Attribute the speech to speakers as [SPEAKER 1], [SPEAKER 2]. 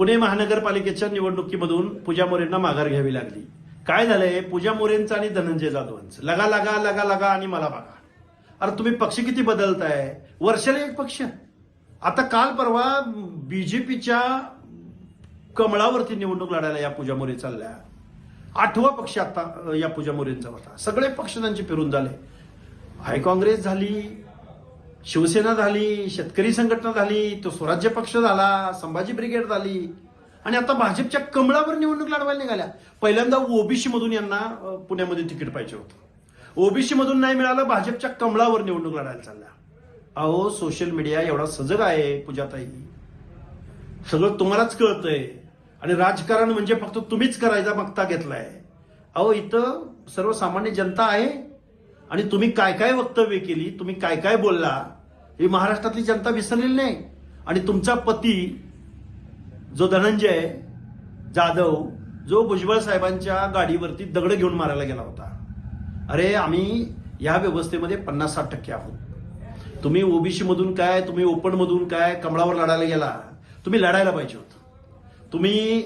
[SPEAKER 1] पुणे महानगरपालिकेच्या निवडणुकीमधून पूजा मोरेंना माघार घ्यावी लागली. काय झालंय? पूजा मोरेंचं आणि धनंजय जाधवांचं. लगा लगा लगा लगा आणि मला बघा. अरे तुम्ही पक्ष किती बदलताय? वर्षाला एक पक्ष. आता काल परवा बीजेपीच्या कमळावरती निवडणूक लढायला या पूजा मोरे चालल्या. आठवा पक्ष आता या पूजा मोरेंचा होता. सगळे पक्ष त्यांचे फिरून झाले. हाय काँग्रेस झाली शिवसेना झाली शेतकरी संघटना झाली तो स्वराज्य पक्ष झाला संभाजी ब्रिगेड झाली. आणि आता भाजपच्या कमळावर निवडणूक लढवायला निघाल्या. पहिल्यांदा ओबीसी मधून यांना पुण्यामध्ये तिकीट पाहिजे होतं. ओबीसी मधून नाही मिळालं भाजपच्या कमळावर निवडणूक लढायला चालल्या. अहो सोशल मीडिया एवढा सजग आहे पूजाताई. सगळं तुम्हालाच कळतंय. आणि राजकारण म्हणजे फक्त तुम्हीच करायचा बघता घेतलाय. अहो इथं सर्वसामान्य जनता आहे आणि तुम्ही काय काय वक्तव्य केली तुम्ही काय काय बोलला ही महाराष्ट्रातली जनता विसरलेली नाही. आणि तुमचा पती जो धनंजय जाधव जो भुजबळ साहेबांच्या गाडीवरती दगड घेऊन मारायला गेला होता. अरे आम्ही या व्यवस्थेमध्ये पन्नास साठ टक्के आहोत. तुम्ही ओबीसी मधून काय तुम्ही ओपन मधून काय कमळावर लढायला गेला तुम्ही लढायला पाहिजे होतं. तुम्ही